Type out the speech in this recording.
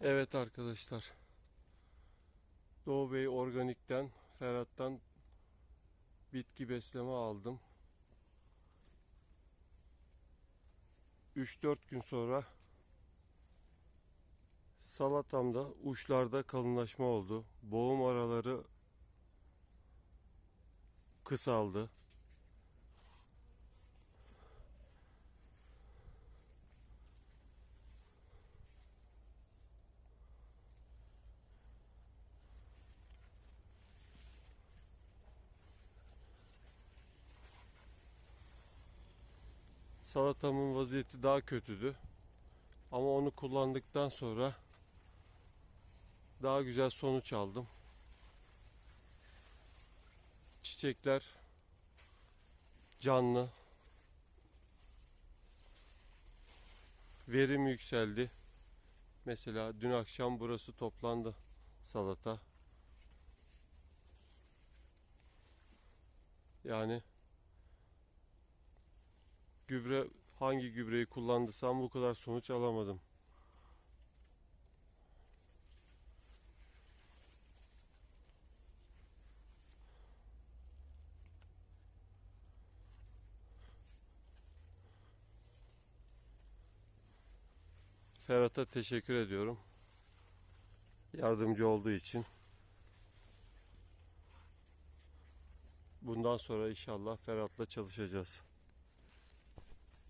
Evet arkadaşlar. Doğu Bey Organik'ten, Ferhat'tan bitki besleme aldım. 3-4 gün sonra salatamda uçlarda kalınlaşma oldu. Boğum araları kısaldı. Salatamın vaziyeti daha kötüydü. Ama onu kullandıktan sonra daha güzel sonuç aldım. Çiçekler canlı. Verim yükseldi. Mesela dün akşam burası toplandı salata. Yani gübre hangi gübreyi kullandıysam bu kadar sonuç alamadım. Ferhat'a teşekkür ediyorum. Yardımcı olduğu için. Bundan sonra inşallah Ferhat'la çalışacağız.